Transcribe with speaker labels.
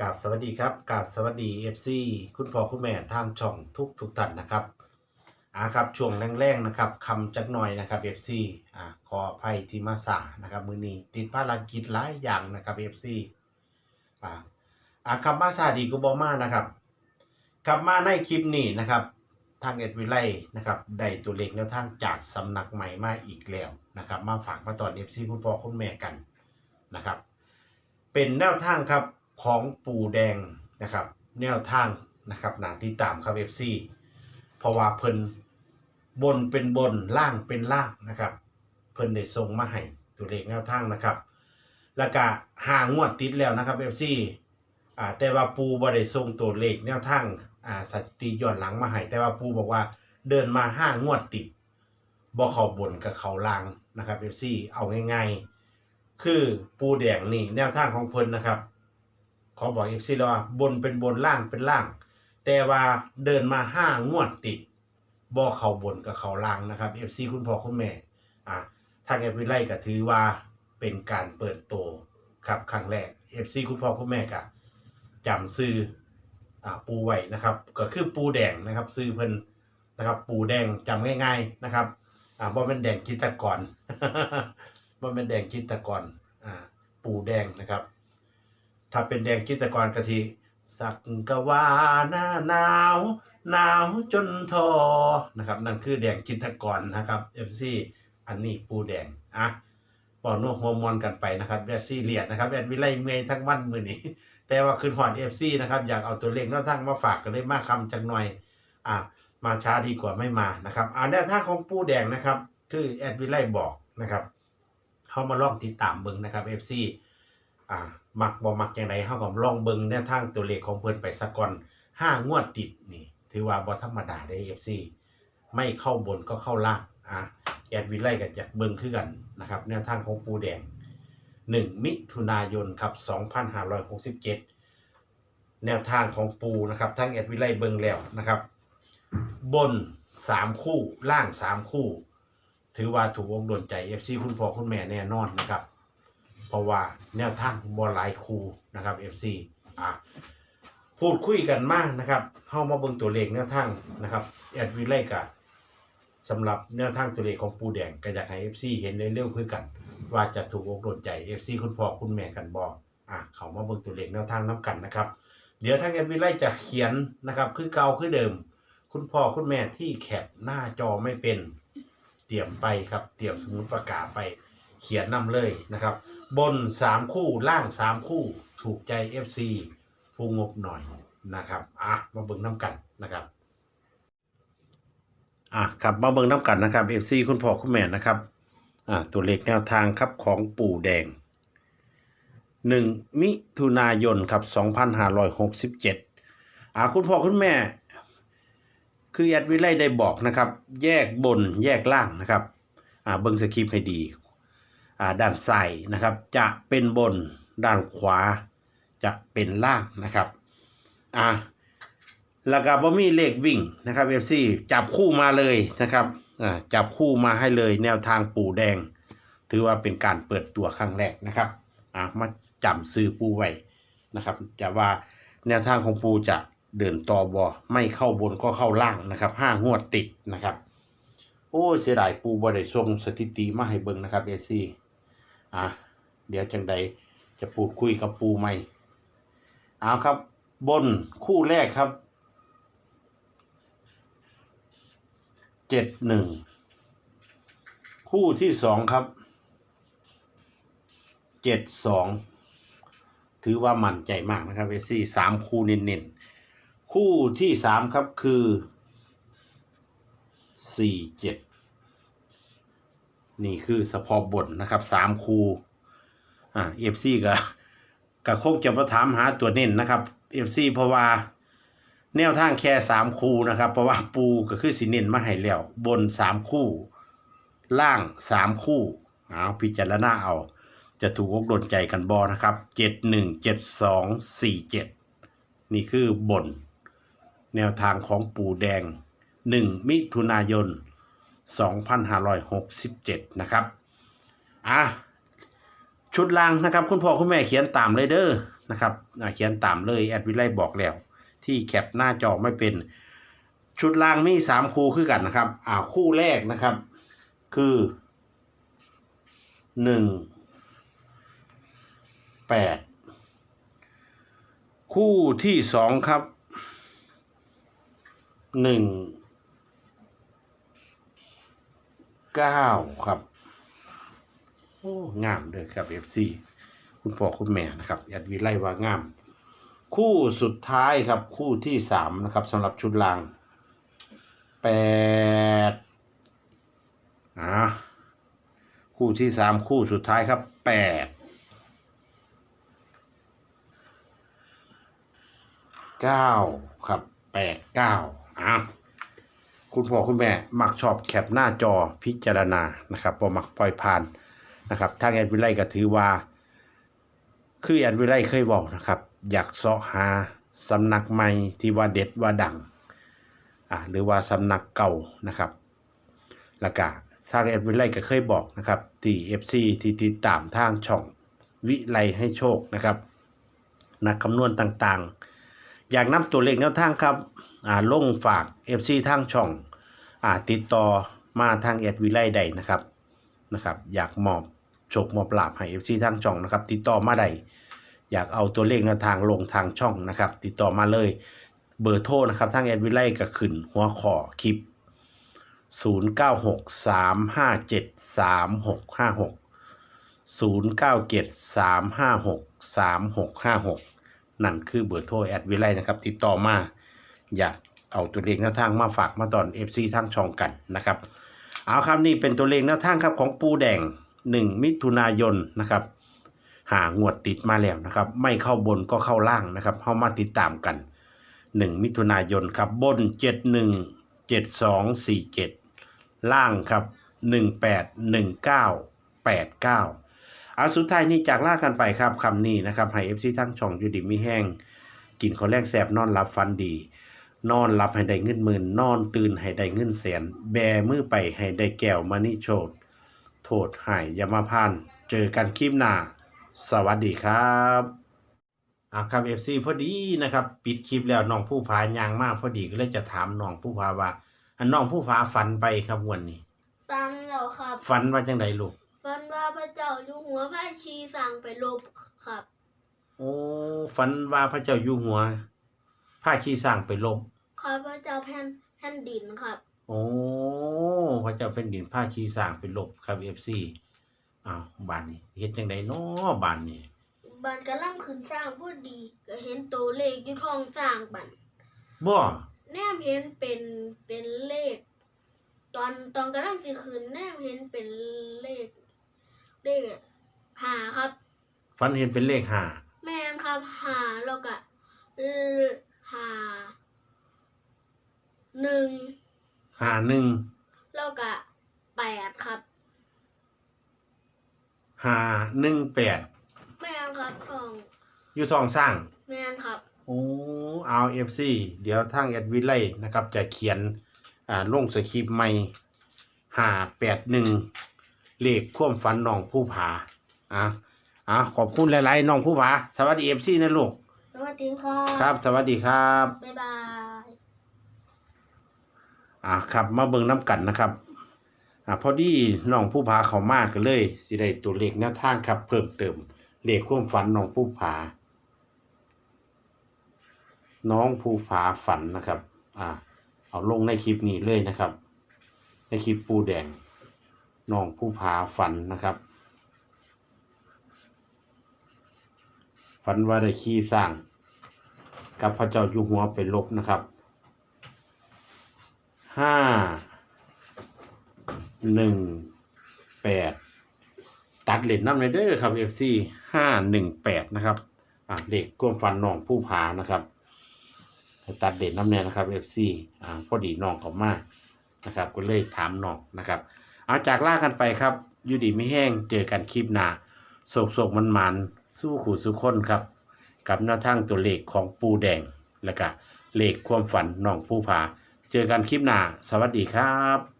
Speaker 1: กราบสวัสดีครับกราบสวัสดีเอฟซีคุณพ่อคุณแม่ทางช่องทุกทุกท่านนะครับอ่าครับช่วงแรงๆนะครับคำจักหน่อยนะครับเอฟซีอ่าขออภัยที่มาสานะครับมือนี้ติดภารกิจหลายอย่างนะครับเอฟซีอ่าอ่าคำมาสาดีกูบอมานะครับกลับมาในคลิปนี้นะครับทางเอ็ดวิไลนะครับได้ตัวเลขแนวทางจากสำนักใหม่มาอีกแล้วนะครับมาฝากมาตอนเอฟซีคุณพ่อคุณแม่กันนะครับเป็นแนวทางครับ ของปูแดงนะครับ แนวทางนะครับหนาที่ตามครับ FC เพราะว่าเพิ่นบนเป็นบนล่างเป็นล่างนะครับ เพิ่นได้ส่งมาให้ตัวเลขแนวทางนะครับ แล้วก็หางวดติดแล้วนะครับ FC อ่าแต่ว่าปูบ่ได้ส่งตัวเลขแนวทางอ่าสถิติย้อนหลังมาให้แต่ว่าปูบอกว่าเดินมาห้างวดติดบ่เข้าบนกับเขาล่างนะครับ FC เอาง่ายๆ คือปูแดงนี่แนวทางของเพิ่นนะครับ ขอบอกเอฟซีว่าบนเป็นบนล่างเป็นล่าง แต่ว่าเดินมาห้างวดติดบ่เข้าบนกับเข้าล่างนะครับเอฟซีคุณพ่อคุณแม่อะทางเอฟวีไลก็ถือว่าเป็นการเปิดโตครับครั้งแรกเอฟซีคุณพ่อคุณแม่ก็จำซื้ออ่าปูไว้นะครับ ก็คือปูแดงนะครับ ซื้อเพิ่นนะครับ ปูแดงจำง่าย ๆนะครับอ่าบ่เป็นแดงจิตรกรบ่เป็นแดงจิตรกรอ่าปูแดงนะครับ ถ้าเป็นแดงจิตกรก็สิสักกะว่าหน้าหนาวหนาวจนทอนะครับ นั่นคือแดงจิตกรนะครับ FC อันนี้ปูแดงอะปอนัวฮอร์โมนกันไปนะครับแอดซีเรียดนะครับแอดวิไลเมย์ทั้งวันมือนี้ แต่ว่าคืนหอน FC นะครับอยากเอาตัวเลขแนวทางมาฝากกันได้มากคำจังหน่อยอะมาช้าดีกว่าไม่มานะครับอ่าแนวทางของปูแดงนะครับที่แอดวิไลบอกนะครับเข้ามาลองติดตามเบิ่งนะครับ FC อ่า มักบ่มักจังไดเฮาก็ลองเบิ่งแนวทางตัวเลขของเพิ่นไปสักก่อนห้างวดติดนี่ ถือว่าบ่ธรรมดาได้ FC ไม่เข้าบนก็เข้าล่างอะแอดวิไลก็จะเบิ่งคือกันนะครับแนวทางของปูแดง 1 มิถุนายนครับ2567 แนวทางของปูนะครับทั้งแอดวิไลเบิ่งแล้วนะครับ บน 3 คู่ล่าง 3 คู่ ถือว่าถูกอกโดนใจ FC คุณพ่อคุณแม่แน่นอนนะครับ เพราะว่าแนวทางบอลหลายคูนะครับ FC อะพูดคุยกันมากนะครับเข้ามาเบิ่งตัวเลขแนวทางนะครับแอดวิไลกะสำหรับแนวทางตัวเลขของปูแดงก็อยากให้ FC เห็นเร็วๆคือกัน ว่าจะถูกอกโดนใจ FC คุณพ่อคุณแม่กันบออะเขามาเบิ่งตัวเลขแนวทางน้กันนะครับ เดี๋ยวทางแอดวิไลจะเขียนนะครับ คือเก่าคือเดิม คุณพ่อคุณแม่ที่แคปหน้าจอไม่เป็น เตรียมไปครับเตรียมสมุดประกาศไป เขียนนำเลยนะครับ บนสามคู่ล่างสามคู่ถูกใจ FC ผู้งบหน่อยนะครับอะมาเบิ่งน้ำกันนะครับอะครับมาเบิ่งน้ำกันนะครับ FC คุณพ่อคุณแม่นะครับอะตัวเลขแนวทางครับของปู่แดงหนึ่งมิถุนายนครับ2567อะคุณพ่อคุณแม่ คือแอดวิไลได้บอกนะครับ แยกบนแยกล่างนะครับอ่าเบิ่งสคริปต์ให้ดี ด้านซ้ายนะครับ จะเป็นบนด้านขวา จะเป็นล่างนะครับอ่าแล้วก็บ่มีเลขวิ่งนะครับ FC จับคู่มาเลยนะครับอ่าจับคู่มาให้เลยแนวทางปูแดง ถือว่าเป็นการเปิดตัวครั้งแรกนะครับอ่ามาจำซื้อปูไว้นะครับ จะว่าแนวทางของปูจะเดินต่อบอไม่เข้าบนก็เข้าล่างนะครับห้างวดติดนะครับ โอ้เสียดายปูบ่ได้ส่งสถิติมาให้เบิ่งนะครับ FC อ่ อะเดี๋ยวจังใดจะพูดคุยกับปูใหม่เอาครับ บนคู่แรกครับเจ็ดหนึ่งคู่ที่สองครับเจ็ดสองถือว่ามั่นใจมากนะครับเอซี่สามคู่เน้นๆ คู่ที่สามครับคือสี่เจ็ด นี่คือสะพอบทนะครับสามคูอ่าเอฟซีก็ก็คงจะมาถามหาตัวเน้นนะครับเอฟซีเพราะว่าแนวทางแค่สามคูนะครับเพราะว่าปูก็คือสิเน้นมาให้แล้วบนสามคู่ ล่างสามคู่เอาพิจารณาเอา จะถูกอกโดนใจกันบอนะครับเจ็ดหนึ่งเจ็ดสองสี่เจ็ดนี่คือบน แนวทางของปูแดงหนึ่งมิถุนายน 2567 นะครับ อะ ชุดล่างนะครับ คุณพ่อคุณแม่เขียนตามเลยเด้อนะครับเขียนตามเลยแอดวิไลบอกแล้ว ที่แคปหน้าจอไม่เป็น ชุดล่างมีสามคู่คือกันนะครับ อ่าคู่แรกนะครับ คือหนึ่งแปดคู่ที่สองครับหนึ่ง เก้าครับโอ้งามเลยครับ FC คุณพ่อคุณแม่นะครับแอดวิไลว่างาม คู่สุดท้ายครับ คู่ที่สามนะครับสำหรับชุดลางแปดอ่าคู่ที่สามคู่สุดท้ายครับแปดเก้าครับแปดเก้าอะ คุณพ่อคุณแม่มักชอบแคปหน้าจอพิจารณานะครับพอมักปล่อยผ่านนะครับทางแอดวิไลก็ถือว่า คือแอดวิไลเคยบอกนะครับ อยากเสาะหาสำนักใหม่ที่ว่าเด็ดว่าดังอ่าหรือว่าสำนักเก่านะครับแล้วก็ทางแอดวิไลก็เคยบอกนะครับที่ FC ที่ติดตามทางช่องวิไลให้โชคนะครับนักคำนวณต่างๆ อยากนำตัวเลขแนวทางครับ อ่าลงฝาก FC ทางช่องอ่าติดต่อมาทางแอดวิไลได้นะครับนะครับ อยากมอบโชคมอบลาบให้ FC ทางช่องนะครับ ติดต่อมาได้อยากเอาตัวเลขแนวทางลงทางช่องนะครับ ติดต่อมาเลยเบอร์โทรนะครับทางแอดวิไลก็ขึ้นหัวข้อคลิป 0963573656 นั่นคือเบอร์โทรแอดวิไลนะครับ ติดต่อมา อยากเอาตัวเลขแนวทางมาฝากมาตอน FC ทางช่องกันนะครับ เอาครับนี่เป็นตัวเลขแนวทางครับของปูแดง 1 มิถุนายนนะครับหางวดติดมาแล้วนะครับ ไม่เข้าบนก็เข้าล่างนะครับเข้ามาติดตามกัน 1 มิถุนายนครับบน 71 7247 ล่างครับ 18 19 89เอาสุดท้ายนี้จากล่ากันไปครับคำนี้นะครับให้ FC ทั้งช่องอยู่ดีมีแห้งกินข้าแรกแสบนอนหลับฟันดี นอนหลับให้ได้เงินหมื่น นอนตื่นให้ได้เงินแสน แบมือไปให้ได้แก้วมานิโชดโทษหายอยามาพานเจอกันคลิปหน้า สวัสดีครับอ่าครับ FC พอดีนะครับ ปิดคลิปแล้วน้องผู้พายางมากพอดีก็เลยจะถามน้องผู้พาว่าอันน้องผู้พาฝันไปครับวันนี้
Speaker 2: ฟังแล้วครับ
Speaker 1: ฝันว่าจังไดลูก
Speaker 2: ฟันว่าพระเจ้าอยู่หัวพระชีสั่งไปลบครับ
Speaker 1: โอ้ฝันว่าพระเจ้าอยู่หัว ผ้าขี้สร้างไปลบ
Speaker 2: ครับพระเจ้าแผ่นแผ่นดินครับ
Speaker 1: โอ้พระเจ้าเป็นดินผ้าขี้สร้างเป็นลบครับเอฟซีอ้าวบ้านนี้เฮ็ดจังไดน้อบ้านนี้
Speaker 2: บันกำลังขึ้นสร้างพอดี ก็เห็นตัวเลขอยู่ท้องสร้างบัน
Speaker 1: บ่
Speaker 2: แนมเห็นเป็นเป็นเลข ตอนตอนกำลังสิขึ้นแนมเห็นเป็นเลขเลขหาครับ
Speaker 1: ฝันเห็นเป็นเลขห้า
Speaker 2: แม่นครับหาแล้วก็เออ หาหนึ่ง
Speaker 1: ห้าหนึ่ง
Speaker 2: แล้วก็แปดครับ
Speaker 1: ห้าหนึ่งแปด
Speaker 2: แม่นครับทอง
Speaker 1: อยู่ท้องสร้าง
Speaker 2: แม่นครับ
Speaker 1: โอ้เอาเอฟซีเดี๋ยวทางแอดวิไลนะครับ จะเขียนอ่าลงสคริปต์ใหม่ห้าแปดหนึ่งเลขความฝันน้องผู้ผาอะอะขอบคุณหลายๆน้องผู้ผาสวัสดีเอฟซีนะลูก
Speaker 2: สวัสดีครับ
Speaker 1: ครับ สวัสดีครับ
Speaker 2: บ๊ายบาย
Speaker 1: อ่าครับ มาเบิ่งน้ำกันนะครับ อ่าพอดีน้องผู้ผาเขามากกันเลย สิได้ตัวเลขแนวทางครับ เพิ่มเติมเลขความฝันน้องผู้ผาน้องผู้ผาฝันนะครับ อ่า เอาลงในคลิปนี้เลยนะครับ ในคลิปปูแดงน้องผู้ผาฝันนะครับ ฝันว่าได้ขี่สร้าง กับพระเจ้าอยู่หัวไปลบนะครับห้าหนึ่งแปดตัดเลนน้ำเลยเด้อครับ FC ห้าหนึ่งแปดนะครับอ่าเลขก้มฟันน้องผู้ผานะครับตัดเลนน้ำเนี่ยนะครับ FC อ่าพอดีน้องเขามานะครับก็เลยถามน้องนะครับเอาจากล่ากันไปครับยูดีไม่แห้งเจอกันคลิปหน้าโศกโศกมันมัน สู้ขู่สุขคนครับ กับแนวทางตัวเลขของปูแดงแล้วก็เลขความฝันน้องผู้ผา เจอกันคลิปหน้า สวัสดีครับ